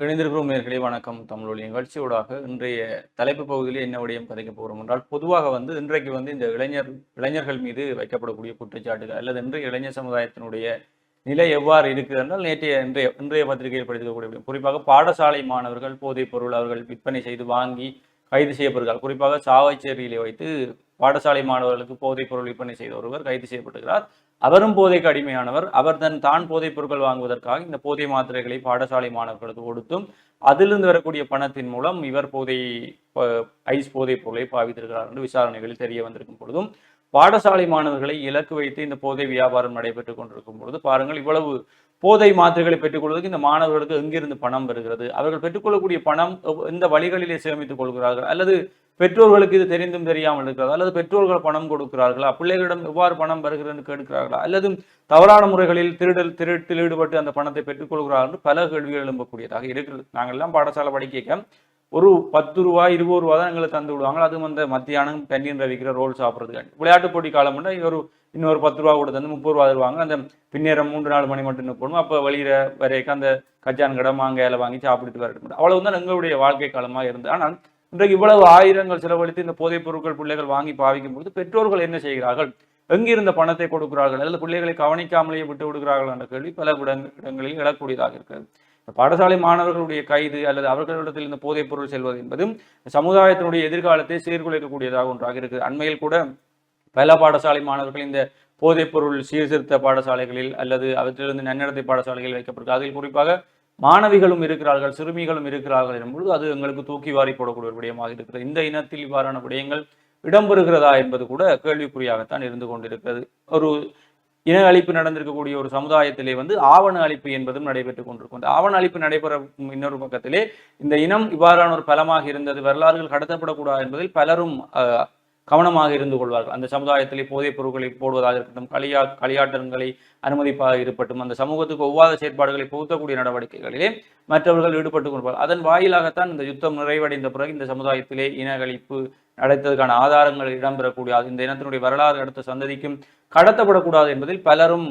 இணைந்திருக்கிறோம் நேர்களே. வணக்கம். தமிழொலி நிகழ்ச்சியோடாக இன்றைய தலைப்பு பகுதியில் என்ன விடயம் கதைக்க போகிறோம் என்றால் பொதுவாக வந்து இன்றைக்கு வந்து இந்த இளைஞர் இளைஞர்கள் மீது வைக்கப்படக்கூடிய குற்றச்சாட்டுகள் அல்லது இன்றைய இளைஞர் சமுதாயத்தினுடைய நிலை எவ்வாறு இருக்குது என்றால் நேற்றைய இன்றைய இன்றைய பத்திரிகையில் படிக்கக்கூடிய குறிப்பாக பாடசாலை மாணவர்கள் போதைப் பொருள் அவர்கள் விற்பனை செய்து வாங்கி கைது செய்யப்படுகிறார் குறிப்பாக சாவச்சேரியிலே வைத்து பாடசாலை மாணவர்களுக்கு போதைப் பொருள் விற்பனை செய்த ஒருவர் கைது செய்யப்படுகிறார் அவரும் போதைக்கு அடிமையானவர். அவர் தன் தான் போதைப் பொருட்கள் வாங்குவதற்காக இந்த போதை மாத்திரைகளை பாடசாலை மாணவர்களுக்கு கொடுத்தும் அதிலிருந்து வரக்கூடிய பணத்தின் மூலம் இவர் போதை ஐஸ் போதைப் பொருளை பாவித்திருக்கிறார் என்று விசாரணைகளில் தெரிய வந்திருக்கும் பொழுதும் பாடசாலை மாணவர்களை இலக்கு வைத்து இந்த போதை வியாபாரம் நடைபெற்றுக் கொண்டிருக்கும் பொழுது பாருங்கள் இவ்வளவு போதை மாத்திரைகளை பெற்றுக்கொள்வதற்கு இந்த மாணவர்களுக்கு எங்கிருந்து பணம் வருகிறது? அவர்கள் பெற்றுக்கொள்ளக்கூடிய பணம் இந்த எந்த வழிகளிலே சேமித்துக் கொள்கிறார்கள்? அல்லது பெற்றோர்களுக்கு இது தெரிந்தும் தெரியாமல் இருக்கிறதா? அல்லது பெற்றோர்கள் பணம் கொடுக்கிறார்களா? பிள்ளைகளிடம் எவ்வாறு பணம் வருகிறது கேட்கிறார்களா? அல்லது தவறான முறைகளில் திருடல் திருட்டில் ஈடுபட்டு அந்த பணத்தை பெற்றுக்கொள்கிறார்கள்? பல கேள்விகள் எழும்பக்கூடியதாக இருக்கிறது. நாங்கள் எல்லாம் பாடசாலை படிக்க ஒரு பத்து ரூபா இருபது ரூபா தான் எங்களுக்கு தந்து விடுவாங்க அதுவும் அந்த மத்தியானம் கன்னியன் ரவிக்கிற ரோல் சாப்பிட்றதுக்காண்டி விளையாட்டு போட்டி காலம் ஒரு இன்னொரு பத்து ரூபா கூட தந்து முப்பது ரூபா தருவாங்க. அந்த பின்னேரம் மூன்று நாலு மணி மட்டும் நிற்பணும் அப்போ வெளியில வரைக்கும் அந்த கச்சான் கடை மாங்காயில வாங்கி சாப்பிட்டுட்டு வரட்டும் அவ்வளவுதான் எங்களுடைய வாழ்க்கை காலமாக இருந்தது. ஆனால் இன்றைக்கு இவ்வளவு ஆயிரங்கள் செலவழித்து இந்த போதைப் பொருட்கள் பிள்ளைகள் வாங்கி பாவிக்கும் பொழுது பெற்றோர்கள் என்ன செய்கிறார்கள்? எங்கிருந்த பணத்தை கொடுக்கிறார்கள்? அல்லது பிள்ளைகளை கவனிக்காமலேயே விட்டு விடுகிறார்கள்? என்ற கேள்வி பல இடங்களில் எழக்கூடியதாக இருக்கிறது. பாடசாலை மாணவர்களுடைய கைது அல்லது அவர்களிடத்தில் இந்த போதைப் பொருள் செல்வது என்பதும் சமுதாயத்தினுடைய எதிர்காலத்தை சீர்குலைக்கக்கூடியதாக ஒன்றாக இருக்குது. அண்மையில் கூட பல பாடசாலை மாணவர்கள் இந்த போதைப் பொருள் சீர்திருத்த பாடசாலைகளில் அல்லது அவற்றிலிருந்து நன்னடத்தை பாடசாலைகளில் வைக்கப்பட்டிருக்கு. அதில் குறிப்பாக மாணவிகளும் இருக்கிறார்கள் சிறுமிகளும் இருக்கிறார்கள் என்பது அது எங்களுக்கு தூக்கி வாரி போடக்கூடிய ஒரு விடயமாக இருக்கிறது. இந்த இனத்தில் இவ்வாறான விடயங்கள் இடம்பெறுகிறதா என்பது கூட கேள்விக்குறியாகத்தான் இருந்து கொண்டிருக்கிறது. ஒரு இன அழிப்பு நடந்திருக்கக்கூடிய ஒரு சமுதாயத்திலே வந்து ஆவண அழிப்பு என்பதும் நடைபெற்றுக் கொண்டிருக்கும். இந்த ஆவண அழிப்பு நடைபெற இன்னொரு பக்கத்திலே இந்த இனம் இவ்வாறான ஒரு பலமாக இருந்தது வரலாறுகள் கடத்தப்படக்கூடாது என்பதில் பலரும் அஹ், கவனமாக இருந்து கொள்வார்கள். அந்த சமுதாயத்திலே போதைப் பொருட்களை போடுவதாக இருக்கட்டும் களியா களியாட்டங்களை அனுமதிப்பாக இருக்கட்டும் அந்த சமூகத்துக்கு ஒவ்வாத செயற்பாடுகளை புகுத்தக்கூடிய நடவடிக்கைகளிலே மற்றவர்கள் ஈடுபட்டு கொள்வார்கள். அதன் வாயிலாகத்தான் இந்த யுத்தம் நிறைவடைந்த பிறகு இந்த சமுதாயத்திலே இனகளிப்பு நடத்ததுக்கான ஆதாரங்கள் இடம்பெறக்கூடாது இந்த இனத்தினுடைய வரலாறு அடுத்த சந்ததிக்கும் கடத்தப்படக்கூடாது என்பதில் பலரும்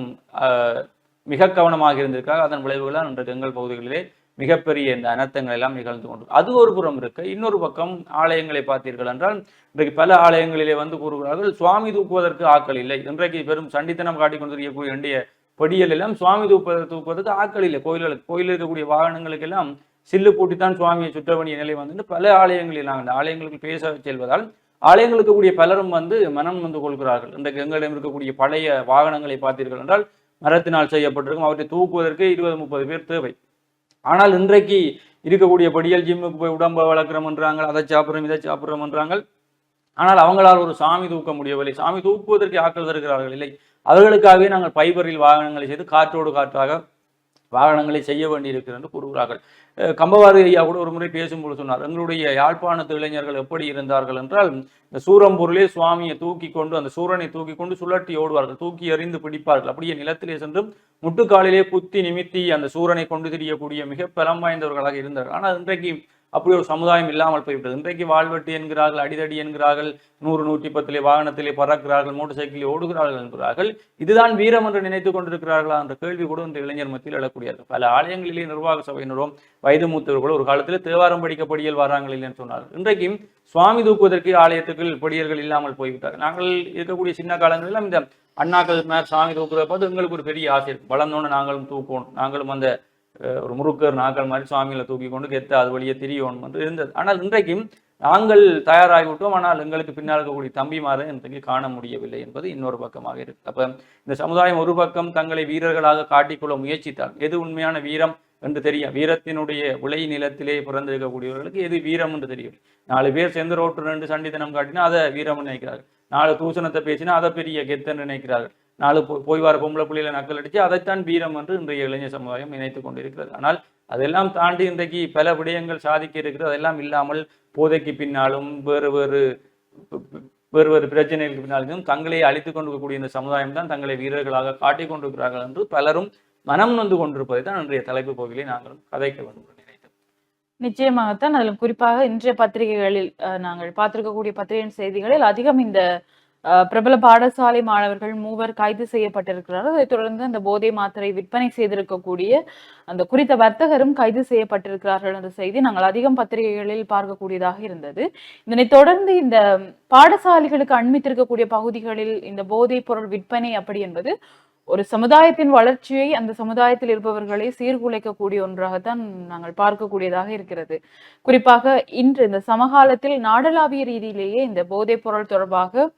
மிக கவனமாக இருந்திருக்காங்க அதன் விளைவுகளால் இன்றைக்கு எங்கள் பகுதிகளிலே மிகப்பெரிய இந்த அனர்த்தங்கள் எல்லாம் நிகழ்ந்து கொண்டு அது ஒரு புறம் இருக்கு. இன்னொரு பக்கம் ஆலயங்களை பார்த்தீர்கள் என்றால் இன்றைக்கு பல ஆலயங்களிலே வந்து கூறுகிறார்கள் சுவாமி தூக்குவதற்கு ஆக்கள் இல்லை. இன்றைக்கு பெரும் சண்டித்தனம் காட்டிக் கொண்டிருக்கக்கூடிய வேண்டிய படியல் எல்லாம் சுவாமி தூக்குவதற்கு தூக்குவதற்கு ஆக்கள் இல்லை. கோயில்களுக்கு கோயிலில் இருக்கக்கூடிய வாகனங்களுக்கு எல்லாம் சில்லு பூட்டித்தான் சுவாமியை சுற்ற வேண்டிய நிலை வந்து பல ஆலயங்களில் நாங்கள் ஆலயங்களுக்கு பேச செல்வதால் ஆலயங்களுக்கு கூடிய பலரும் வந்து மனம் வந்து கொள்கிறார்கள். இன்றைக்கு எங்களிடம் இருக்கக்கூடிய பழைய வாகனங்களை பார்த்தீர்கள் என்றால் மரத்தினால் செய்யப்பட்டிருக்கும் அவற்றை தூக்குவதற்கு இருபது முப்பது பேர் தேவை. ஆனால் இன்றைக்கு இருக்கக்கூடிய படியல் ஜிம்முக்கு போய் உடம்ப வளர்க்குறோம்ன்றாங்க அதை சாப்பிட்றோம் இதை சாப்பிட்றோம்ன்றாங்க ஆனால் அவங்களால் ஒரு சாமி தூக்க முடியவில்லை. சாமி தூக்குவதற்கு ஆக்கள் தருகிறார்கள் இல்லை. அவர்களுக்காகவே நாங்கள் பைபரில் வாகனங்களை செய்து காற்றோடு காற்றாக வாகனங்களை செய்ய வேண்டியிருக்கிறது என்று கூறுகிறார்கள். கம்பவாறு ஐயா கூட ஒரு முறை பேசும்போது சொன்னார் எங்களுடைய யாழ்ப்பாணத்து இளைஞர்கள் எப்படி இருந்தார்கள் என்றால் இந்த சூரம்பொருளே சுவாமியை தூக்கி கொண்டு அந்த சூரனை தூக்கி கொண்டு சுழட்டி ஓடுவார்கள் தூக்கி எறிந்து பிடிப்பார்கள். அப்படியே நிலத்திலே சென்று முட்டுக்காலிலே குத்தி நிமித்தி அந்த சூரனை கொண்டு தெரியக்கூடிய மிக பலம் வாய்ந்தவர்களாக இருந்தார்கள். ஆனால் இன்றைக்கு அப்படி ஒரு சமுதாயம் இல்லாமல் போய்விட்டது. இன்றைக்கு வாழ்வெட்டு என்கிறார்கள் அடிதடி என்கிறார்கள் நூறு நூற்றி பத்திலே வாகனத்திலே பறக்கிறார்கள் மோட்டர் சைக்கிளில் ஓடுகிறார்கள் என்கிறார்கள் இதுதான் வீரம் என்று நினைத்துக் கொண்டிருக்கிறார்களா என்ற கேள்வி கூட இந்த இளைஞர் மத்தியில் எழக்கூடியது. பல ஆலயங்களிலே நிர்வாக சபையினரும் வயது மூத்தவர்கள் ஒரு காலத்தில் தேவாரம் படிக்க படியல் வராங்கள் இல்லைன்னு சொன்னார்கள். இன்றைக்கும் சுவாமி தூக்குவதற்கு ஆலயத்துக்கு படியல்கள் இல்லாமல் போய்விட்டார்கள். நாங்கள் இருக்கக்கூடிய சின்ன காலங்களிலும் இந்த அண்ணாக்கள் மேல் சாமி தூக்குறத பார்த்து எங்களுக்கு ஒரு பெரிய ஆசை இருக்கு. வளர்ந்தோன்னு நாங்களும் தூக்குவோம். நாங்களும் அந்த ஒரு முறுக்கர் நாக்கள் மாதிரி சுவாமிகளை தூக்கி கொண்டு கெத்த அது வழியே திரியணும் என்று இருந்தது. ஆனால் இன்றைக்கும் நாங்கள் தயாராகிவிட்டோம். ஆனால் எங்களுக்கு பின்னால் இருக்கக்கூடிய தம்பிமாரை இன்றைக்கு காண முடியவில்லை என்பது இன்னொரு பக்கமாக இருக்கு அப்ப இந்த சமுதாயம் ஒரு பக்கம் தங்களை வீரர்களாக காட்டிக்கொள்ள முயற்சித்தால் எது உண்மையான வீரம் என்று தெரியும் வீரத்தினுடைய உலை நிலத்திலே பிறந்திருக்கக்கூடியவர்களுக்கு எது வீரம் என்று தெரியும். நாலு பேர் சேர்ந்து ரோட்டு ரெண்டு சண்டித்தனம் காட்டினா அதை வீரம் நினைக்கிறார்கள். நாலு தூசணத்தை பேசினா அதை பெரிய கெத்தன்னு நினைக்கிறார்கள். நாலு போய் வர பொம்பளை புள்ளியில நக்கல் அடிச்சு அதைத்தான் வீரம் என்று இன்றைய இளைஞர் சமுதாயம் இணைத்து கொண்டிருக்கிறது. ஆனால் அதெல்லாம் தாண்டி இன்றைக்கு பல விடயங்கள் சாதிக்க இருக்கிறது. அதெல்லாம் இல்லாமல் போதைக்கு பின்னாலும் வேறு வேறு வேறு வேறு பிரச்சனைகளுக்கு பின்னாலும் தங்களை அழித்து கொண்டிருக்கக்கூடிய இந்த சமுதாயம் தான் தங்களை வீரர்களாக காட்டிக் கொண்டிருக்கிறார்கள் என்று பலரும் மனம் நொந்து கொண்டிருப்பதை தான் இன்றைய தலைப்பு பகுதியிலே நாங்களும் கதைக்க வேண்டும் நிச்சயமாகத்தான். அதில் குறிப்பாக இன்றைய பத்திரிகைகளில் அஹ், நாங்கள் பார்த்திருக்கக்கூடிய பத்திரிகையின் செய்திகளில் அதிகம் இந்த பிரபல பாடசாலை மாணவர்கள் மூவர் கைது செய்யப்பட்டிருக்கிறார்கள். அதைத் தொடர்ந்து அந்த போதை மாத்திரை விற்பனை செய்திருக்கக்கூடிய அந்த குறித்த வர்த்தகரும் கைது செய்யப்பட்டிருக்கிறார்கள் என்ற செய்தி நாங்கள் அதிகம் பத்திரிகைகளில் பார்க்கக்கூடியதாக இருந்தது. இதனைத் தொடர்ந்து இந்த பாடசாலைகளுக்கு அண்மித்திருக்கக்கூடிய பகுதிகளில் இந்த போதைப் பொருள் விற்பனை அப்படி என்பது ஒரு சமுதாயத்தின் வளர்ச்சியை அந்த சமுதாயத்தில் இருப்பவர்களை சீர்குலைக்கக்கூடிய ஒன்றாகத்தான் நாங்கள் பார்க்கக்கூடியதாக இருக்கிறது. குறிப்பாக இன்று இந்த சமகாலத்தில் நாடளாவிய ரீதியிலேயே இந்த போதைப் பொருள் தொடர்பாக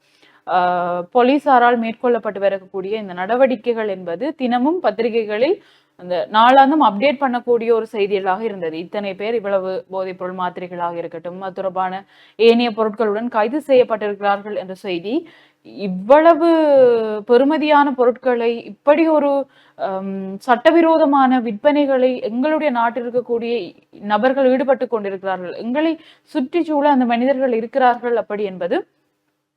போலீசாரால் மேற்கொள்ளப்பட்டு வரக்கூடிய இந்த நடவடிக்கைகள் என்பது தினமும் பத்திரிகைகளில் அந்த நாளாந்தும் அப்டேட் பண்ணக்கூடிய ஒரு செய்திகளாக இருந்தது. இத்தனை பேர் இவ்வளவு போதைப் பொருள் மாத்திரைகளாக இருக்கட்டும் அது தொடர்பான ஏனைய பொருட்களுடன் கைது செய்யப்பட்டிருக்கிறார்கள் என்ற செய்தி இவ்வளவு பெறுமதியான பொருட்களை இப்படி ஒரு சட்டவிரோதமான விற்பனைகளை எங்களுடைய நாட்டில் இருக்கக்கூடிய நபர்கள் ஈடுபட்டு கொண்டிருக்கிறார்கள். எங்களை சுற்றிச்சூழ அந்த மனிதர்கள் இருக்கிறார்கள் அப்படி என்பது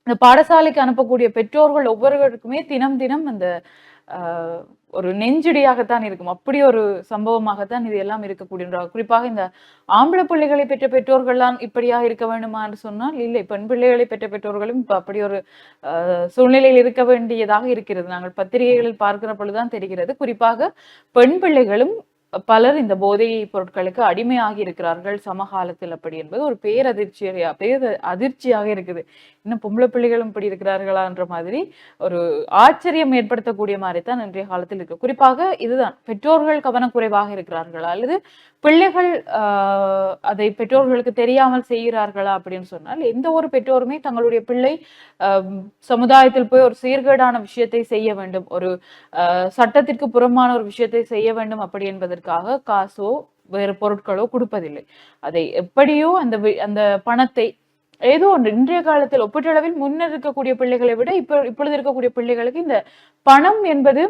இந்த பாடசாலைக்கு அனுப்பக்கூடிய பெற்றோர்கள் ஒவ்வொருவருக்குமே தினம் தினம் அந்த ஒரு நெஞ்சிடியாகத்தான் இருக்கும். அப்படி ஒரு சம்பவமாகத்தான் இது எல்லாம் இருக்கக்கூடிய குறிப்பாக இந்த ஆம்பளை பிள்ளைகளை பெற்ற பெற்றோர்கள்லாம் இப்படியா இருக்க வேண்டுமா என்று சொன்னால் இல்லை பெண் பிள்ளைகளை பெற்ற பெற்றோர்களும் இப்ப அப்படி ஒரு ஆஹ், சூழ்நிலையில் இருக்க வேண்டியதாக இருக்கிறது. நாங்கள் பத்திரிகைகளில் பார்க்கிற பொழுதுதான் தெரிகிறது. குறிப்பாக பெண் பிள்ளைகளும் பலர் இந்த போதை பொருட்களுக்கு அடிமையாகி இருக்கிறார்கள். சமகாலத்தில் அப்படி என்பது ஒரு பேரதிர்ச்சியா பேர அதிர்ச்சியாக இருக்குது. இன்னும் பொம்பளை பிள்ளைகளும் இப்படி இருக்கிறார்களான்ற மாதிரி ஒரு ஆச்சரியம் ஏற்படுத்தக்கூடிய மாதிரி தான் இன்றைய காலத்தில் இருக்கு. குறிப்பாக இதுதான் பெற்றோர்கள் கவனக்குறைவாக இருக்கிறார்களா அல்லது பிள்ளைகள் ஆஹ், அதை பெற்றோர்களுக்கு தெரியாமல் செய்கிறார்களா அப்படின்னு சொன்னால் எந்த ஒரு பெற்றோருமே தங்களுடைய பிள்ளை ஆஹ், சமுதாயத்தில் போய் ஒரு சீர்கேடான விஷயத்தை செய்ய வேண்டும் ஒரு சட்டத்திற்கு புறமான ஒரு விஷயத்தை செய்ய வேண்டும் அப்படி என்பதற்காக காசோ வேறு பொருட்களோ கொடுப்பதில்லை. அதை எப்படியோ அந்த வி- அந்த பணத்தை ஏதோ ஒன்று. இன்றைய காலத்தில் ஒப்பீட்டளவில் முன்னர் இருக்கக்கூடிய பிள்ளைகளை விட இப்ப இப்பொழுது இருக்கக்கூடிய பிள்ளைகளுக்கு இந்த பணம் என்பது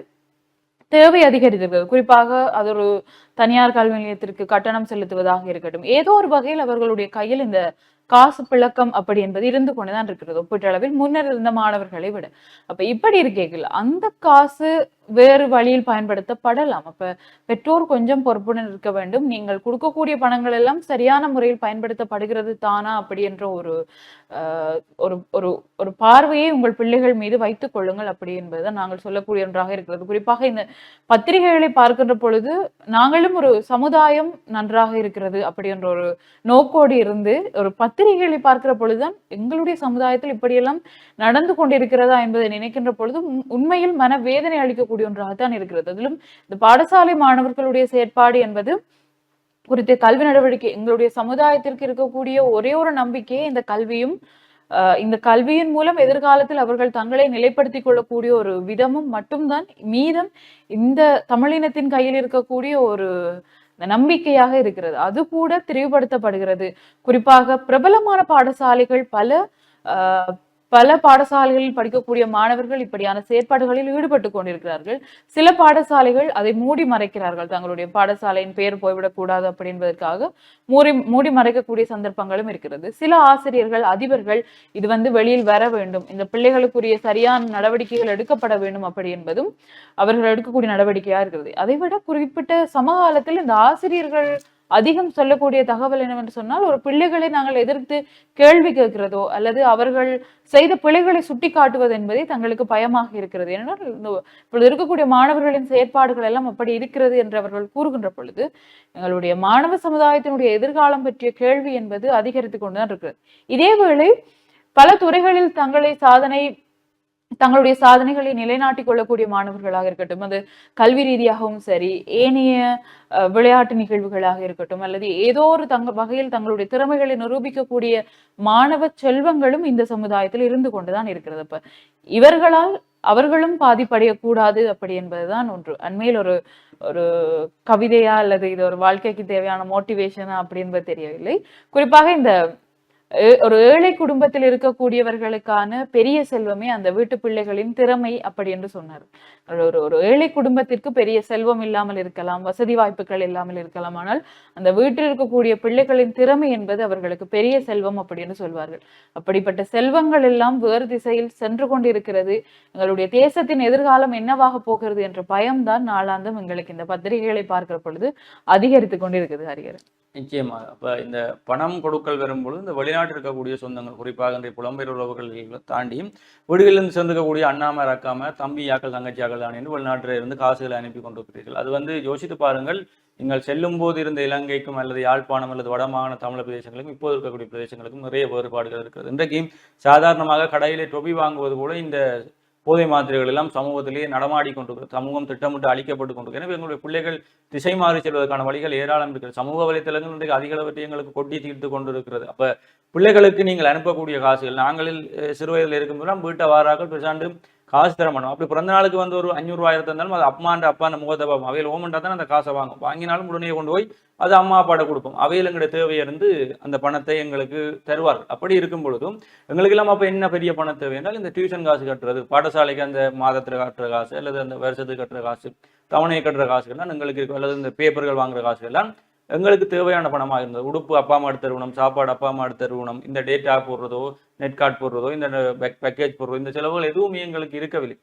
தேவை அதிகரித்திருக்கிறது. குறிப்பாக அது ஒரு தனியார் கல்வி நிலையத்திற்கு கட்டணம் செலுத்துவதாக இருக்கட்டும். ஏதோ ஒரு வகையில் அவர்களுடைய கையில் இந்த காசு பிழக்கம் அப்படி என்பது இருந்து கொண்டுதான் இருக்கிறது. ஒப்பீட்டளவில் முன்னர் இருந்த மாணவர்களை விட. அப்ப இப்படி இருக்கீர்கள். அந்த காசு வேறு வழியில் பயன்படுத்தப்படலாம். அப்ப பெற்றோர் கொஞ்சம் பொறுப்புடன் இருக்க வேண்டும். நீங்கள் கொடுக்கக்கூடிய பணங்கள் எல்லாம் சரியான முறையில் பயன்படுத்தப்படுகிறது தானா அப்படி என்ற ஒரு ஒரு ஒரு ஒரு பார்வையை உங்கள் பிள்ளைகள் மீது வைத்துக் கொள்ளுங்கள் அப்படி என்பதை நாங்கள் சொல்லக்கூடிய ஒன்றாக இருக்கிறது. குறிப்பாக இந்த பத்திரிகைகளை பார்க்கின்ற பொழுது நாங்களும் ஒரு சமுதாயம் நன்றாக இருக்கிறது அப்படி என்ற ஒரு நோக்கோடு இருந்து ஒரு பத்திரிகைகளை பார்க்கிற பொழுதுதான் எங்களுடைய சமுதாயத்தில் இப்படியெல்லாம் நடந்து கொண்டிருக்கிறதா என்பதை நினைக்கின்ற பொழுது உண்மையில் மன வேதனை அளிக்கக்கூடிய ஒன்றாகத்தான் இருக்கிறது. அதிலும் இந்த பாடசாலை மாணவர்களுடைய செயற்பாடு என்பது குறித்த கல்வி நடவடிக்கை எங்களுடைய சமுதாயத்திற்கு இருக்கக்கூடிய ஒரே ஒரு நம்பிக்கையே இந்த கல்வியும் இந்த கல்வியின் மூலம் எதிர்காலத்தில் அவர்கள் தங்களை நிலைப்படுத்திக் கொள்ளக்கூடிய ஒரு விதமும் மட்டும்தான். மீதம் இந்த தமிழினத்தின் கையில் இருக்கக்கூடிய ஒரு நம்பிக்கையாக இருக்கிறது. அது கூட திரிவுபடுத்தப்படுகிறது. குறிப்பாக பிரபலமான பாடசாலைகள் பல பல பாடசாலைகளில் படிக்கக்கூடிய மாணவர்கள் இப்படியான செயற்பாடுகளில் ஈடுபட்டு கொண்டிருக்கிறார்கள். சில பாடசாலைகள் அதை மூடி மறைக்கிறார்கள். தங்களுடைய பாடசாலையின் பெயர் போய்விடக்கூடாது அப்படி என்பதற்காக மூடி மூடி மறைக்கக்கூடிய சந்தர்ப்பங்களும் இருக்கிறது. சில ஆசிரியர்கள் அதிபர்கள் இது வந்து வெளியில் வர வேண்டும். இந்த பிள்ளைகளுக்குரிய சரியான நடவடிக்கைகள் எடுக்கப்பட வேண்டும் அப்படி என்பதும் அவர்கள் எடுக்கக்கூடிய நடவடிக்கையா இருக்கிறது. அதை விட குறிப்பிட்ட சமகாலத்தில் இந்த ஆசிரியர்கள் அதிகம் சொல்லக்கூடிய தகவல் என்னவென்று சொன்னால் ஒரு பிள்ளைகளை நாங்கள் எதிர்த்து கேள்வி கேட்கிறதோ அல்லது அவர்கள் செய்த பிழைகளை சுட்டி காட்டுவது என்பதே தங்களுக்கு பயமாக இருக்கிறது. ஏனென்றால் இந்த இப்பொழுது இருக்கக்கூடிய மாணவர்களின் செயற்பாடுகள் எல்லாம் அப்படி இருக்கிறது என்று அவர்கள் கூறுகின்ற பொழுது எங்களுடைய மாணவ சமுதாயத்தினுடைய எதிர்காலம் பற்றிய கேள்வி என்பது அதிகரித்து கொண்டுதான் இருக்கிறது இதேவேளை பல துறைகளில் தங்களை சாதனை தங்களுடைய சாதனைகளை நிலைநாட்டிக் கொள்ளக்கூடிய மாணவர்களாக இருக்கட்டும் அது கல்வி ரீதியாகவும் சரி ஏனைய விளையாட்டு நிகழ்வுகளாக இருக்கட்டும் அல்லது ஏதோ ஒரு தங்க வகையில் தங்களுடைய திறமைகளை நிரூபிக்கக்கூடிய மாணவ செல்வங்களும் இந்த சமுதாயத்தில் இருந்து கொண்டுதான் இருக்கிறது. அப்ப இவர்களால் அவர்களும் பாதிப்படையக்கூடாது அப்படி என்பதுதான் ஒன்று. அண்மையில் ஒரு ஒரு கவிதையா அல்லது இது ஒரு வாழ்க்கைக்கு தேவையான மோட்டிவேஷனா அப்படி என்பது தெரியவில்லை. குறிப்பாக இந்த ஒரு ஏழை குடும்பத்தில் இருக்கக்கூடியவர்களுக்கான பெரிய செல்வமே அந்த வீட்டு பிள்ளைகளின் திறமை அப்படி என்று சொன்னார். ஒரு ஒரு- ஏழை குடும்பத்திற்கு பெரிய செல்வம் இல்லாமல் இருக்கலாம் வசதி வாய்ப்புகள் இல்லாமல் இருக்கலாம். ஆனால் அந்த வீட்டில் இருக்கக்கூடிய பிள்ளைகளின் திறமை என்பது அவர்களுக்கு பெரிய செல்வம் அப்படி என்று சொல்வார்கள். அப்படிப்பட்ட செல்வங்கள் எல்லாம் வேறு திசையில் சென்று கொண்டிருக்கிறது. எங்களுடைய தேசத்தின் எதிர்காலம் என்னவாக போகிறது என்ற பயம்தான் நாளாந்தம் எங்களுக்கு இந்த பத்திரிகைகளை பார்க்கிற பொழுது அதிகரித்து கொண்டிருக்குது ஹரிகரன் நிச்சயமாக அப்போ இந்த பணம் கொடுக்கல் வரும்பொழுது இந்த வெளிநாட்டில் இருக்கக்கூடிய சொந்தங்கள் குறிப்பாக இன்றைய புலம்பெயர் உறவுகளை தாண்டியும் வீடுகளிலிருந்து சேர்ந்துக்கக்கூடிய அண்ணாம அக்காம தம்பி யாக்கள் தங்கச்சியாக்கள் அணிந்து வெளிநாட்டில் இருந்து காசுகளை அனுப்பி கொண்டிருக்கிறீர்கள் அது வந்து யோசித்து பாருங்கள் நீங்கள் செல்லும் போது இருந்த இலங்கைக்கும் அல்லது யாழ்ப்பாணம் அல்லது வடமாகாண தமிழ் பிரதேசங்களுக்கும் இப்போது இருக்கக்கூடிய பிரதேசங்களுக்கும் நிறைய வேறுபாடுகள் இருக்கிறது. இன்றைக்கு சாதாரணமாக கடையிலே டொபி வாங்குவது கூட இந்த போதை மாத்திரைகள் எல்லாம் சமூகத்திலேயே நடமாடி கொண்டு சமூகம் திட்டமிட்டு அழிக்கப்பட்டு கொண்டு எனவே எங்களுடைய பிள்ளைகள் திசை மாறி செல்வதற்கான வழிகள் ஏராளம் இருக்கிறது. சமூக வலைத்தளங்கள் இன்றைக்கு அதிக அளவற்றை எங்களுக்கு கொட்டி தீர்த்து கொண்டிருக்கிறது. அப்ப பிள்ளைகளுக்கு நீங்கள் அனுப்பக்கூடிய காசுகள் நாங்களில் சிறுவயதில் சிறு வயதில் இருக்கும்போதெல்லாம் வீட்டை வாராக்கள் பெருசாண்டு காசு தர மாட்டோம். அப்படி பிறந்த நாளுக்கு வந்து ஒரு அஞ்சூறு இருந்தாலும் அது அம்மாண்ட அப்பா அந்த முகத்தை பார்ப்போம் அவையில் ஓமண்டா தான் அந்த காசை வாங்கும். வாங்கினாலும் உடனே கொண்டு போய் அது அம்மா அப்பாட்ட கொடுப்போம் அவையில் எங்களுடைய தேவையை இருந்து அந்த பணத்தை எங்களுக்கு தருவார்கள். அப்படி இருக்கும் பொழுதும் எங்களுக்கு இல்லாமல் அப்போ என்ன பெரிய பணம் தேவை என்றால் இந்த டியூஷன் காசு கட்டுறது பாடசாலைக்கு அந்த மாதத்தில் கட்டுற காசு அல்லது அந்த வருஷத்துக்கு கட்டுற காசு தவணையை கட்டுற காசுகள்லாம் எங்களுக்கு இருக்கும். அல்லது இந்த பேப்பர்கள் வாங்குற காசுகள்லாம் எங்களுக்கு தேவையான பணமாக இருந்தது. உடுப்பு அப்பா அம்மா எடுத்து சாப்பாடு அப்பா அம்மா எடுத்து இந்த டேட்டா போடுறதோ நெட் கார்டு போடுறதோ இந்த பேக்கேஜ் போடுறதோ இந்த செலவுகள் எதுவுமே எங்களுக்கு இருக்கவில்லை.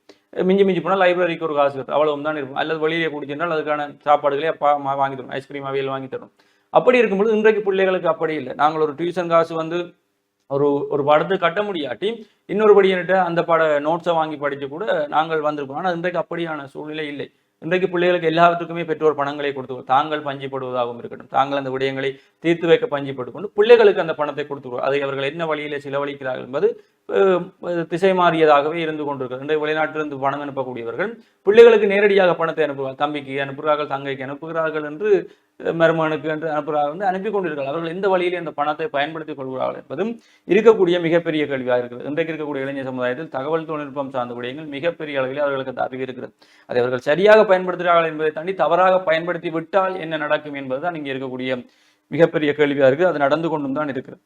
மிஞ்சி மிஞ்சி போனால் லைப்ரரிக்கு ஒரு காசு கட்டு அவ்வளவு தான் இருக்கும். அல்லது வெளியே குடிச்சென்றால் அதுக்கான சாப்பாடுகளே அப்பா அம்மா வாங்கி தரும். ஐஸ்கிரீம் அவையில் வாங்கி தரும். அப்படி இருக்கும்போது இன்றைக்கு பிள்ளைகளுக்கு அப்படி இல்லை. நாங்கள் ஒரு டியூஷன் காசு வந்து ஒரு ஒரு படத்தை கட்ட முடியாட்டி இன்னொரு படியிட்ட அந்த பட நோட்ஸை வாங்கி படித்து கூட நாங்கள் வந்திருக்கோம். ஆனால் இன்றைக்கு அப்படியான சூழ்நிலை இல்லை. இன்றைக்கு பிள்ளைகளுக்கு எல்லாத்துக்குமே பெற்றோர் பணங்களை கொடுத்து தாங்கள் பஞ்சிப்படுவதாகவும் இருக்கட்டும். தாங்கள் அந்த விடயங்களை தீர்த்து வைக்க பஞ்சுப்பட்டு கொண்டு பிள்ளைகளுக்கு அந்த பணத்தை கொடுத்து அதை அவர்கள் என்ன வழியில செலவழிக்கிறார்கள் என்பது திசை மாறியதாகவே இருந்து கொண்டிருக்கிறது. இன்றைய வெளிநாட்டிலிருந்து பணம் அனுப்பக்கூடியவர்கள் பிள்ளைகளுக்கு நேரடியாக பணத்தை அனுப்புவார் தம்பிக்கு அனுப்புகிறார்கள் தங்கைக்கு அனுப்புகிறார்கள் என்று மருமகனுக்கு என்று அனுப்புகிறார்கள் வந்து அனுப்பி கொண்டிருக்கிறார்கள். அவர்கள் எந்த வழியிலே இந்த பணத்தை பயன்படுத்திக் கொள்கிறார்கள் என்பதும் இருக்கக்கூடிய மிகப்பெரிய கேள்வியாக இருக்கிறது. இன்றைக்கு இருக்கக்கூடிய இளைஞர் சமுதாயத்தில் தகவல் தொழில்நுட்பம் சார்ந்த விடயங்கள் மிகப்பெரிய அளவில் அவர்களுக்கு அந்த அறிவு இருக்கிறது. அதை அவர்கள் சரியாக பயன்படுத்துகிறார்கள் என்பதை தாண்டி தவறாக பயன்படுத்தி விட்டால் என்ன நடக்கும் என்பதுதான் இங்கே இருக்கக்கூடிய மிகப்பெரிய கேள்வியாக இருக்குது. அது நடந்து கொண்டும் தான் இருக்கிறது.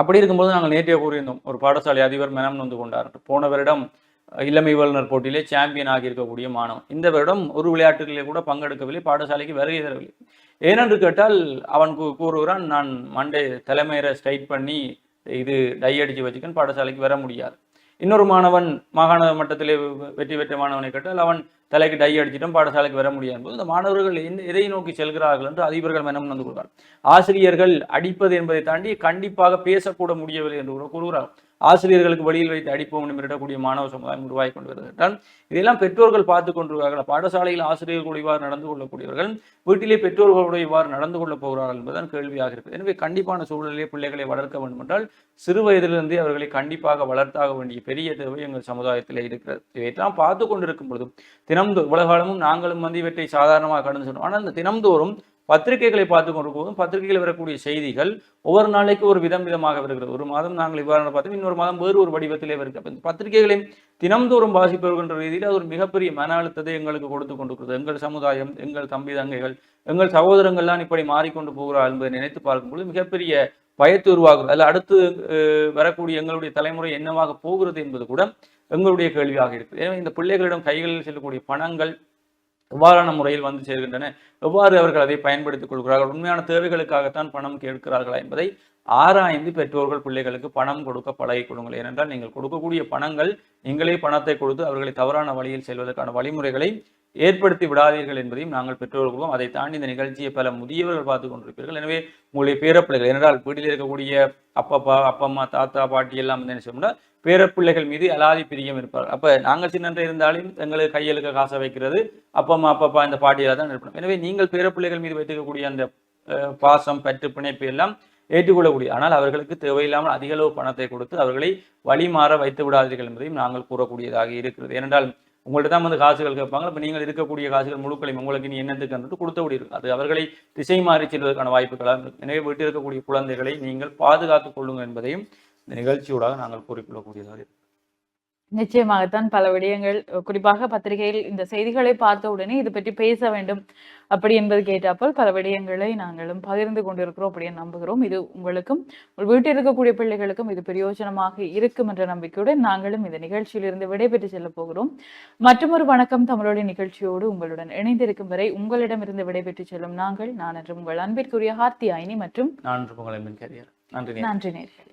அப்படி இருக்கும்போது நாங்கள் நேற்றைய கூறியிருந்தோம் ஒரு பாடசாலை அதிபர் மனம் வந்து கொண்டார். போன வருடம் இளமை வல்லுநர் போட்டியிலே சாம்பியன் ஆகியிருக்கக்கூடிய மாணவன். இந்த வருடம் ஒரு விளையாட்டுகளிலே கூட பங்கெடுக்கவில்லை பாடசாலைக்கு வருகை தரவில்லை. ஏனென்று கேட்டால் அவன் கூ- கூறுகிறான் நான் மண்டே தலைமையரை ஸ்ட்ரைட் பண்ணி இது டை அடித்து வச்சுக்கன்னு பாடசாலைக்கு வர முடியாது. இன்னொரு மாணவன் மாகாண மட்டத்திலே வெற்றி பெற்ற மாணவனை கேட்டால் அவன் தலைக்கு டை அடிச்சிட்டும் பாடசாலைக்கு வர முடியாது. போது இந்த மாணவர்கள் என்ன எதை நோக்கி செல்கிறார்கள் என்று அதிபர்கள் மனம் வந்து கொள்வார் ஆசிரியர்கள் அடிப்பது என்பதை தாண்டி கண்டிப்பாக பேசக்கூட முடியவில்லை என்று கூறுகிறார் ஆசிரியர்களுக்கு வழியில் வைத்து அடிப்போம் என்று மாணவ சமுதாயம் உருவாகி கொண்டு வருகிறது இதெல்லாம் பெற்றோர்கள் பார்த்து கொண்டிருக்கிறார்கள்? பாடசாலையில் ஆசிரியர்கள் இவ்வாறு நடந்து கொள்ளக்கூடியவர்கள் வீட்டிலே பெற்றோர்களோடு இவ்வாறு நடந்து கொள்ளப் போகிறார்கள் என்பதுதான் கேள்வியாக இருக்குது. எனவே கண்டிப்பான சூழலிலே பிள்ளைகளை வளர்க்க வேண்டும் என்றால் சிறு வயதிலிருந்தே அவர்களை கண்டிப்பாக வளர்த்தாக வேண்டிய பெரிய தேவை எங்கள் சமுதாயத்தில் இருக்கிறது. இதையெல்லாம் பார்த்து கொண்டிருக்கும் பொழுதும் தினம்தோறும் உலகாலமும் நாங்களும் வந்து இவற்றை சாதாரணமாக கடந்து சொன்னோம் ஆனால் அந்த தினம்தோறும் பத்திரிகைகளை பார்த்து கொண்டிருக்கும் பத்திரிகையில் வரக்கூடிய செய்திகள் ஒவ்வொரு நாளைக்கு ஒரு விதம் விதமாக வருகிறது. ஒரு மாதம் நாங்கள் இவ்வாறு பார்த்தோம் இன்னொரு மாதம் வேறு ஒரு வடிவத்திலே வருகிறது. அப்ப இந்த பத்திரிகைகளை தினம்தோறும் வாசிப்பவர்கின்ற ரீதியில் அது ஒரு மிகப்பெரிய மன அழுத்தத்தை எங்களுக்கு கொடுத்து கொண்டிருக்கிறது. எங்கள் சமுதாயம் எங்கள் தம்பி தங்கைகள் எங்கள் சகோதரங்கள்லாம் இப்படி மாறிக்கொண்டு போகிறார் என்பதை நினைத்து பார்க்கும்போது மிகப்பெரிய பயத்து உருவாகுது அதில் அடுத்து வரக்கூடிய எங்களுடைய தலைமுறை என்னவாக போகிறது என்பது கூட எங்களுடைய கேள்வியாக இருக்குது. எனவே இந்த பிள்ளைகளிடம் கைகளில் செல்லக்கூடிய பணங்கள் எவ்வாறான முறையில் வந்து சேர்கின்றன. எவ்வாறு அவர்கள் அதை பயன்படுத்திக் கொள்கிறார்கள்? உண்மையான தேவைகளுக்காகத்தான் பணம் கேட்கிறார்களா என்பதை ஆராய்ந்து பெற்றோர்கள் பிள்ளைகளுக்கு பணம் கொடுக்க பழகி கொடுங்கள் ஏனென்றால் நீங்கள் கொடுக்கக்கூடிய பணங்கள் நீங்களே பணத்தை கொடுத்து அவர்களை தவறான வழியில் செல்வதற்கான வழிமுறைகளை ஏற்படுத்தி விடாதீர்கள் என்பதையும் நாங்கள் பெற்றோர்களும் அதை தாண்டி இந்த நிகழ்ச்சியை பல முதியவர்கள் பார்த்து கொண்டிருப்பீர்கள். எனவே உங்களுடைய பேரப்பிள்ளைகள் ஏனென்றால் வீட்டில் இருக்கக்கூடிய அப்பப்பா அப்பம்மா தாத்தா பாட்டி எல்லாம் வந்து என்ன சொன்னால் பேரப்பிள்ளைகள் மீது அலாதி பிரியம் இருப்பார்கள். அப்போ நாங்கள் சின்ன இருந்தாலும் எங்களுக்கு கையெழுக்க காசை வைக்கிறது. அப்பம்மா அப்பப்பா இந்த பாட்டியில தான் இருப்போம் எனவே நீங்கள் பேரப்பிள்ளைகள் மீது வைத்திருக்கக்கூடிய அந்த அஹ், பாசம் பற்று பிணைப்பு எல்லாம் ஏற்றுக்கொள்ளக்கூடிய ஆனால் அவர்களுக்கு தேவையில்லாமல் அதிகளவு பணத்தை கொடுத்து அவர்களை வழிமாற வைத்து விடாதீர்கள் என்பதையும் நாங்கள் கூறக்கூடியதாக இருக்கிறது. ஏனென்றால் உங்கள்ட்ட தான் வந்து காசுகள் கேட்பாங்க. இப்போ நீங்கள் இருக்கக்கூடிய காசுகள் முழுக்களையும் உங்களுக்கு நீ என்னத்துக்கு என்று கொடுத்த இருக்கும் அது அவர்களை திசை மாறி செல்வதற்கான வாய்ப்புகளாக இருக்கும் எனவே வீட்டில் இருக்கக்கூடிய குழந்தைகளை நீங்கள் பாதுகாத்துக் கொள்ளுங்கள் என்பதையும் இந்த நிகழ்ச்சியூடாக நாங்கள் கூறிக்கொள்ளக்கூடியதாக இருக்கும் நிச்சயமாகத்தான் பல விடயங்கள் குறிப்பாக பத்திரிகையில் இந்த செய்திகளை பார்த்த உடனே இது பற்றி பேச வேண்டும் அப்படி என்பது கேட்டாப்போல் பல விடயங்களை நாங்களும் பகிர்ந்து கொண்டிருக்கிறோம் அப்படின்னு நம்புகிறோம். இது உங்களுக்கும் உங்கள் வீட்டில் இருக்கக்கூடிய பிள்ளைகளுக்கும் இது பிரயோஜனமாக இருக்கும் என்ற நம்பிக்கையுடன் நாங்களும் இந்த நிகழ்ச்சியிலிருந்து விடைபெற்று செல்ல போகிறோம். மற்றொரு வணக்கம் தமிழோட நிகழ்ச்சியோடு உங்களுடன் இணைந்திருக்கும் வரை உங்களிடமிருந்து விடைபெற்று செல்லும் நாங்கள். நான் என்று உங்கள் அன்பிற்குரிய ஹார்த்தி ஐனி மற்றும். நன்றி நேர்களே